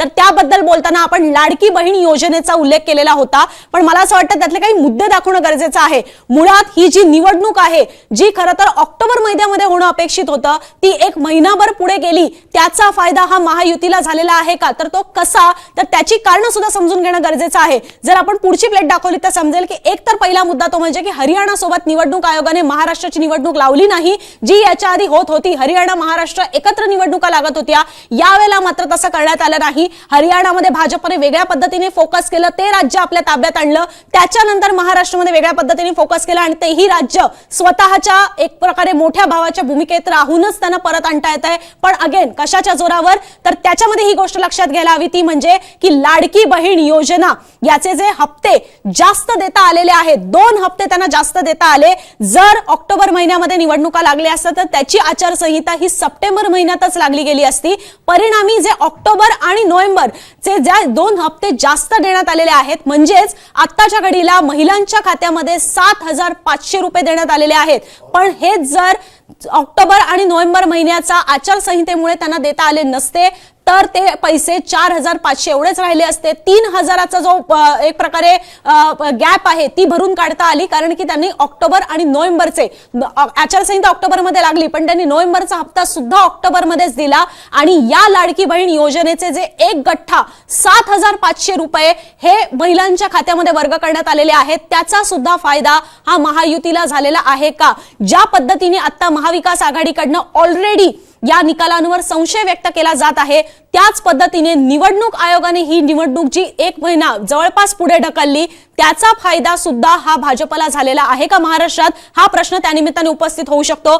तर त्याबद्दल बोलताना आपण लाडकी बहीण योजनेचा उल्लेख केलेला होता. पण मला असं वाटतं त्यातले काही मुद्दे दाखवणं गरजेचं आहे. मुळात ही जी निवडणूक आहे जी खरं तर ऑक्टोबर महिन्यामध्ये होणं अपेक्षित होतं ती एक महिनाभर पुढे गेली त्याचा फायदा हा महायुतीला झालेला आहे का? तर तो कसा? तर त्याची कारणं सुद्धा समजून घेणं गरजेचं आहे. जर आपण पुढची प्लेट दाखवली तर समजेल की एक तर पहिला मुद्दा तो म्हणजे की हरियाणा सोबत निवडणूक आयोगाने महाराष्ट्राची निवडणूक लावली नाही जी याच्या आधी होत होती. हरियाणा महाराष्ट्र एकत्र निवडणुका लागत होत्या. यावेळेला मात्र तसं करण्यात आलं नाही. हरियाणामध्ये भाजपने वेगळ्या पद्धतीने फोकस केलं ते राज्य आपल्या ताब्यात आणलं. त्याच्यानंतर महाराष्ट्रामध्ये वेगळ्या पद्धतीने फोकस केलं आणि तेही राज्य स्वतःच्या एक प्रकारे मोठ्या भावाच्या भूमिकेत राहूनच त्यांना परत आणता येत आहे. पण अगेन कशाच्या जोरावर? तर त्याच्यामध्ये ही गोष्ट लक्षात घ्यायला हवी ती म्हणजे की लाडकी बहीण योजना याचे जे हप्ते जास्त देता आलेले आहेत दोन हप्ते त्यांना जास्त देता आले. जर ऑक्टोबर महिन्यामध्ये निवडणुका लागल्या असतात तर त्याची आचारसंहिता ही सप्टेंबर महिन्यातच लागली गेली असती. परिणामी जे ऑक्टोबर आणि नोव्हेंबर चे ज्या दोन हप्ते जास्त देण्यात आलेले आहेत म्हणजेच आत्ताच्या घडीला महिलांच्या खात्यामध्ये सात हजार पाचशे रुपये देण्यात आलेले आहेत. पण हेच जर ऑक्टोबर आणि नोव्हेंबर महिन्याचा आचारसंहितेमुळे त्यांना देता आले नसते तर ते पैसे चार हजार पाचशे एवढेच राहिले असते. तीन हजाराचा जो एक प्रकारे गॅप आहे ती भरून काढता आली. कारण की त्यांनी ऑक्टोबर आणि नोव्हेंबरचे आचारसंहिता ऑक्टोबरमध्ये लागली पण त्यांनी नोव्हेंबरचा हप्ता सुद्धा ऑक्टोबरमध्येच दिला. आणि या लाडकी बहीण योजनेचे जे एक गठ्ठा सात हजार पाचशे रुपये हे महिलांच्या खात्यामध्ये वर्ग करण्यात आलेले आहेत. त्याचा सुद्धा फायदा हा महायुतीला झालेला आहे का? ज्या पद्धतीने आता महाविकास आघाडीकडनं ऑलरेडी या निकालांवर संशय व्यक्त केला जात आहे. त्याच पद्धतीने निवडणूक आयोगाने ही निवडणूक जी एक महिना जवळपास पुढे ढकलली त्याचा फायदा सुद्धा हा भाजपला झालेला आहे का महाराष्ट्रात? हा प्रश्न त्यानिमित्ताने उपस्थित होऊ शकतो.